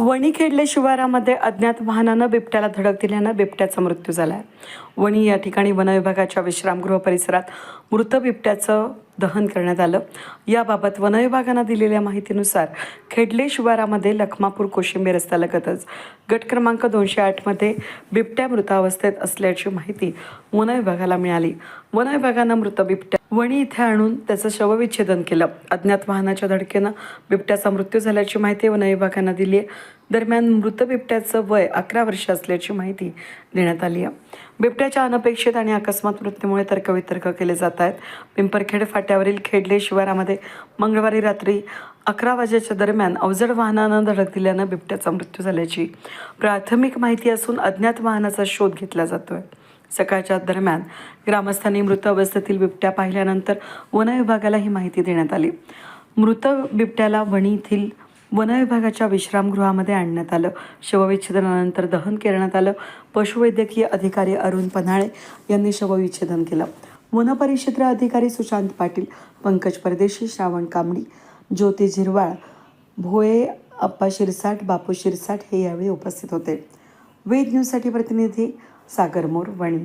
वणी खेडले शिवारामध्ये अज्ञात वाहनानं बिबट्याला धडक दिल्यानं बिबट्याचा मृत्यू झाला आहे वणी या ठिकाणी वनविभागाच्या विश्रामगृह परिसरात मृत बिबट्याचं दहन करण्यात आलं. याबाबत वनविभागानं दिलेल्या माहितीनुसार खेडले शिवारामध्ये लखमापूर कोशिंबीर रस्त्यालगतच गट क्रमांक दोनशे आठमध्ये बिबट्या मृतावस्थेत असल्याची माहिती वनविभागाला मिळाली. वनविभागानं मृत बिबट्या वणी इथे आणून त्याचं शवविच्छेदन केलं. अज्ञात वाहनाच्या धडकेनं बिबट्याचा मृत्यू झाल्याची माहिती वनविभागानं दिली आहे. दरम्यान मृत बिबट्याचं वय अकरा वर्ष असल्याची माहिती देण्यात आली आहे. बिबट्याच्या अनपेक्षित आणि अकस्मात मृत्यूमुळे तर्कवितर्क केले जात आहेत. पिंपरखेड फाट्यावरील खेडले शिवारामध्ये मंगळवारी रात्री अकरा वाजेच्या दरम्यान अवजड वाहनानं धडक दिल्यानं बिबट्याचा मृत्यू झाल्याची प्राथमिक माहिती असून अज्ञात वाहनाचा शोध घेतला जातोय. सकाळच्या दरम्यान. ग्रामस्थांनी मृत अवस्थेतील बिबट्या पाहिल्यानंतर वनविभागाला ही माहिती देण्यात आली. मृत बिबट्याला वणी येथील वनविभागाच्या विश्रामगृहामध्ये आणण्यात आलं. शवविच्छेदनानंतर दहन करण्यात आलं. पशुवैद्यकीय अधिकारी अरुण पन्हाळे यांनी शवविच्छेदन केलं. वनपरिक्षेत्र अधिकारी सुशांत पाटील पंकज परदेशी श्रावण कांबडी ज्योती झिरवाळ भोये अप्पा शिरसाट बापू शिरसाट हे यावेळी उपस्थित होते. वेद न्यूजसाठी प्रतिनिधी सागर मोर वणी